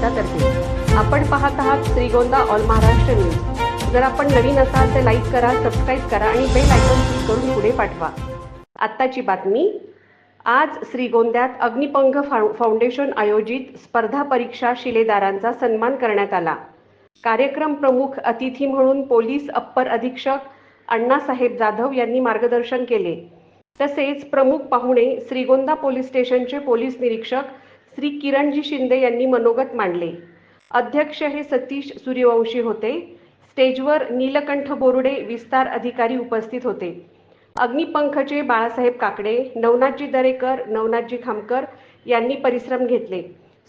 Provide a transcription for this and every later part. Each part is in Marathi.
संस्थातर्फे आपण पाहत आहात श्रीगोंदा ऑल महाराष्ट्र न्यूज. जर आपण नवीन असाल तर लाईक करा सबस्क्राईब करा आणि बेल आयकॉन क्लिक करून पुढे पाठवा. आत्ताची बातमी. आज श्रीगोंद्यात अग्निपंख फाउंडेशन आयोजित स्पर्धा परीक्षा शिलेदारांचा सन्मान करण्यात आला. कार्यक्रम प्रमुख अतिथी म्हणून पोलीस अप्पर अधीक्षक अण्णासाहेब जाधव यांनी मार्गदर्शन केले. तसेच प्रमुख पाहुणे श्रीगोंदा पोलीस स्टेशनचे पोलीस निरीक्षक श्री किरणजी शिंदे यांनी मनोगत मांडले. अध्यक्ष हे सतीश सूर्यवंशी होते. स्टेजवर नीलकंठ बोरुडे विस्तार अधिकारी उपस्थित होते. अग्निपंखचे बाळासाहेब काकडे नवनाथजी दरेकर नवनाथजी खामकर यांनी परिश्रम घेतले.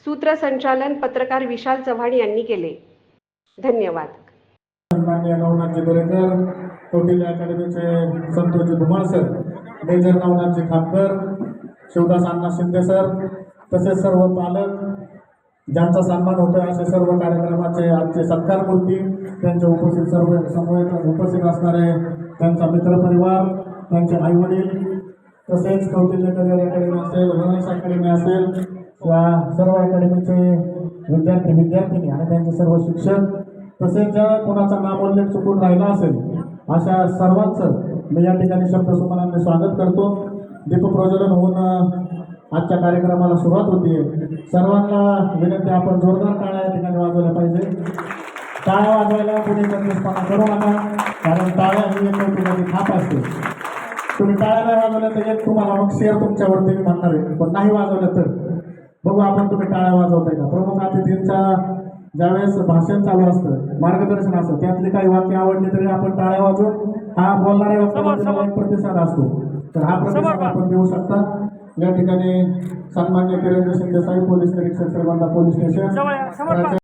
सूत्रसंचालन पत्रकार विशाल चव्हाण यांनी केले. धन्यवाद. सन्मान्य Navnathji Darekar Kautilya अकॅडमीचे Santoshji Dhumal sir major Navnathji Khamkar Shivdas Anna Shinde sir तसेच सर्व पालक ज्यांचा सन्मान होतोय असे सर्व कार्यक्रमाचे आजचे सत्कारमूर्ती त्यांच्या उपस्थित सर्व समवेत उपस्थित असणारे त्यांचा मित्रपरिवार त्यांचे आईवडील तसेच कौटिल्य करिअर अकॅडमी असेल गणेश अकॅडमी असेल या सर्व अकॅडमीचे विद्यार्थी विद्यार्थिनी आणि त्यांचे सर्व शिक्षक तसेच ज्या कोणाचा नामोल्लेख चुकून राहिला असेल अशा सर्वांचं मी या ठिकाणी शब्दसुमनांनी स्वागत करतो. दीपप्रज्वलन होऊन आजच्या कार्यक्रमाला सुरुवात होतीये सर्वांना विनंती आपण जोरदार टाळ्या या ठिकाणी वाजवल्या पाहिजे. टाळ्या वाजवायला कुणी गरजेपणा करू नका कारण टाळ्या ही एक कौतुकाची थाप असते. तुम्ही टाळ्या नाही वाजवल्या तर एक तुम्हाला मग शेअर तुमच्यावरती मी म्हणणार आहे. पण नाही वाजवलं तर बघू आपण तुम्ही टाळ्या वाजवताय का. प्रमुख अतिथींच्या ज्यावेळेस भाषण चालू असतं मार्गदर्शन असतं त्यातली काही वाक्य आवडली तरी आपण टाळ्या वाजवून हा बोलणाऱ्या एक प्रतिसाद असतो. तर हा प्रतिसाद आपण देऊ शकता. या ठिकाणी सन्मान्य किरण शिंदे साहेब पोलीस निरीक्षक श्रीगोंदा पोलीस स्टेशन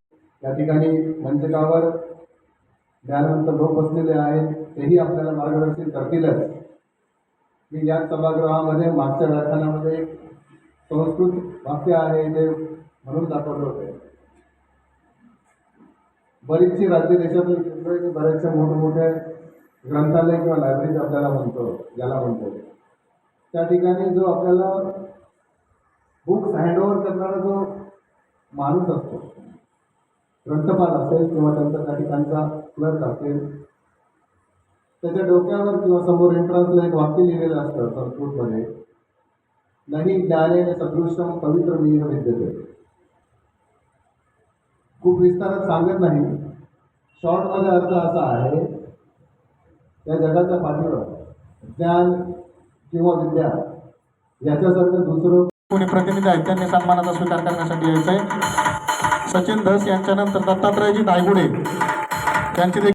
या ठिकाणी मंचकावर ज्ञानवंत लोक बसलेले आहेत तेही आपल्याला मार्गदर्शन करतीलच. मी या सभागृहामध्ये मागच्या व्याख्यानामध्ये एक संस्कृत वाक्य आहे ते म्हणून दाखवले होते. बरीचशी राज्य देशातून बरेचसे मोठमोठे ग्रंथालय किंवा लायब्ररीज आपल्याला म्हणतो ज्याला म्हणतो. त्या ठिकाणी जो आपल्याला बुक्स हँडओव्हर करणारा जो माणूस असतो ग्रंथपाल असेल किंवा त्यांचा त्या ठिकाणचा क्लर्क असेल त्याच्या डोक्यावर किंवा समोर एंट्रन्सला एक वाक्य लिहिलेलं असतं संस्कृतमध्ये. नाही ज्ञानेने सदृश्यम पवित्र वीर विद्यते. खूप विस्तारात सांगत नाही. शॉर्टमध्ये अर्थ असा आहे या जगाच्या पाठीवर ज्ञान किंवा विद्या याच्यासारखं दुसरं कोणी प्रतिनिधी आहेत त्यांनी सन्मानाचा स्वीकार करण्यासाठी यायचं आहे सचिन धस यांच्यानंतर दत्तात्रयजी दायगुडे त्यांची